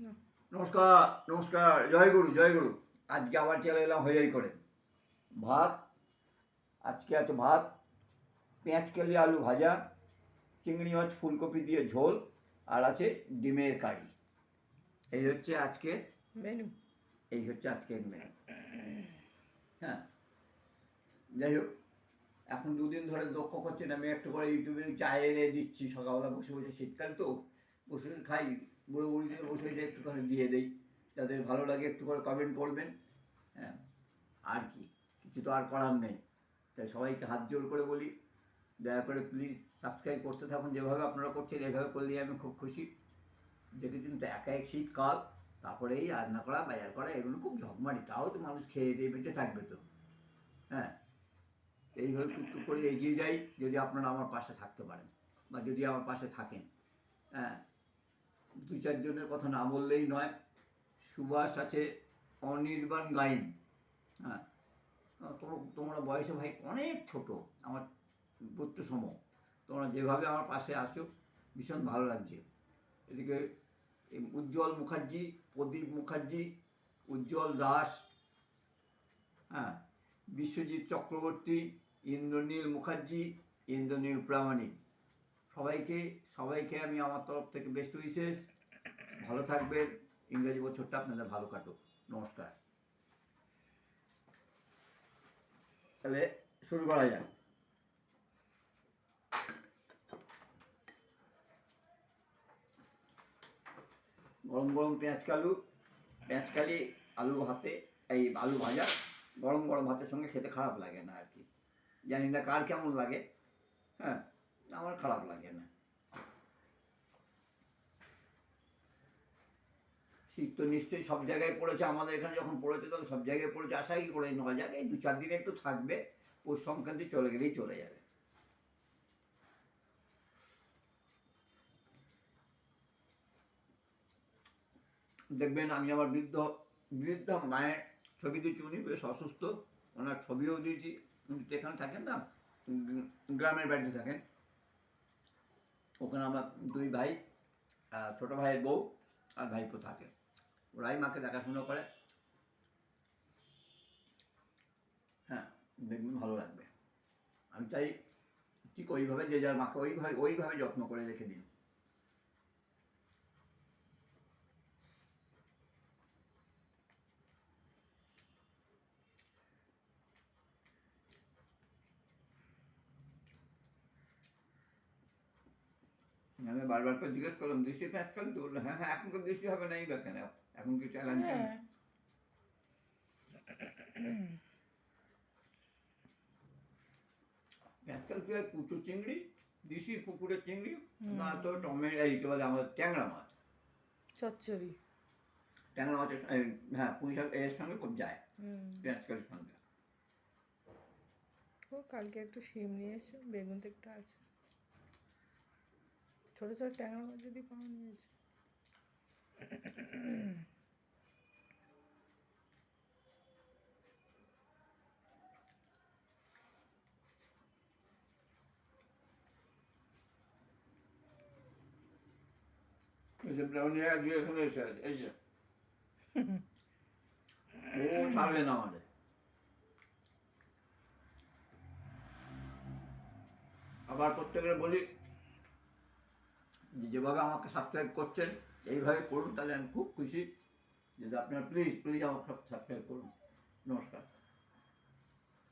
নমস্কার নমস্কার জয় গুরু জয় গুরু আজকে আবার চলে এলাম হইয়াই করে। ভাত আজকে আছে ভাত পেঁয়াজ কেলি আলু ভাজা চিংড়ি মাছ ফুলকপি দিয়ে ঝোল আর আছে ডিমের কারি। এই হচ্ছে আজকে মেনু। এই হচ্ছে আজকের মেনু। হ্যাঁ যাই হোক এখন দুদিন ধরে দক্ষ করছে না আমি একটু করে ইউটিউবে চায়ে এনে দিচ্ছি। সকালবেলা বসে বসে শীতকাল তো বসে খাই। বুড়ো বুড়িদের বসে বসে একটু করে দিয়ে দেই। যাদের ভালো লাগে একটু করে কমেন্ট করবেন। হ্যাঁ আর কি, কিছু তো আর করার নেই। তাই সবাইকে হাত জোর করে বলি, দয়া করে প্লিজ সাবস্ক্রাইব করতে থাকুন, যেভাবে আপনারা করছেন, এভাবে করলেই আমি খুব খুশি। দেখেছেন তো একা এক শীতকাল তারপরে এই রান্না করা, বাজার করা, এগুলো খুব ঝকমারি তাও তো মানুষ খেয়ে দিয়ে বেঁচে থাকবে তো। হ্যাঁ এইভাবে টুকটুক করে এগিয়ে যাই, যদি আপনারা আমার পাশে থাকতে পারেন, বা যদি আমার পাশে থাকেন। হ্যাঁ দু চারজনের কথা না বললেই নয়। সুভাষ আছে অনির্বাণ গায়েন। হ্যাঁ। তোমরা বয়সে ভাই অনেক ছোট, আমার পুত্র সম তোমরা যেভাবে আমার পাশে আসো ভীষণ ভালো লাগছে। এদিকে উজ্জ্বল মুখার্জি, প্রদীপ মুখার্জি, উজ্জ্বল দাস হ্যাঁ বিশ্বজিৎ চক্রবর্তী, ইন্দ্রনীল মুখার্জি, ইন্দ্রনীল প্রামাণিক। সবাইকে সবাইকে আমি আমার তরফ থেকে বেস্ট উইশেস ভালো থাকবেন। ইংরেজি বছরটা আপনাদের ভালো কাটুক। নমস্কার। তাহলে শুরু করা যাক। গরম গরম পেঁয়াজ কালু। পেঁয়াজ কালি আলু ভাতে, এই আলু ভাজা। গরম গরম ভাতের সঙ্গে খেতে খারাপ লাগে না আর কি। জানি না কার কেমন লাগে। হ্যাঁ। খারাপ লাগে না। শীত তো নিশ্চয়ই সব জায়গায় পড়েছে, আমাদের এখানে যখন পড়েছে তখন সব জায়গায় পড়েছে, আশা কি করে নয় জায়গায় দু চার দিন একটু থাকবে, পৌষ সংক্রান্তি চলে গেলেই চলে যাবে। দেখবেন আমি আমার বৃদ্ধ বৃদ্ধ মায়ের ছবি দিচ্ছি, উনি বেশ অসুস্থ, ওনার ছবিও দিয়েছি এখানে থাকেন না, গ্রামের বাড়িতে থাকেন। ওখানে আমার দুই ভাই ছোটো ভাইয়ের বউ আর ভাইপো থাকে। ওরাই মাকে দেখাশুনো করে। হ্যাঁ দেখবেন ভালো লাগবে। আমি চাই ঠিক ওইভাবে যে যার মাকে ওইভাবে ওইভাবে যত্ন করে রেখে দিন। আমি বারবার করে জিজ্ঞেস করলাম দৃষ্টি প্যাঁচ কেন তো বলল, হ্যাঁ হ্যাঁ এখন তো দৃষ্টি হবে নাই বা কেন এখন কি চ্যালেঞ্জ হ্যাঁ। আজকাল কি হয় কুচো চিংড়ি দিশির পুকুরের চিংড়ি না তো টমেটো এই কি বলে আমাদের ট্যাংরা মাছ। চচ্চড়ি। ট্যাংরা মাছের হ্যাঁ পুঁই শাক এর সঙ্গে খুব যায়। হুম। পেঁয়াজ সঙ্গে। ও কালকে একটু শিম নিয়ে এসো বেগুন তো একটু আছে। ছোটো ছোটো ট্যাংরা মাছ যদি পাওয়া নিয়ে এই যে ব্রাউনি আজকে এখানে এসে এই যে। ও ছাড়বে না আবার প্রত্যেকের বলি যেভাবে আমাকে সাবস্ক্রাইব করছেন, এইভাবে করুন, তাহলে আমি খুব খুশি। যদি আপনারা প্লিজ প্লিজ আমাকে সাবস্ক্রাইব করুন। নমস্কার।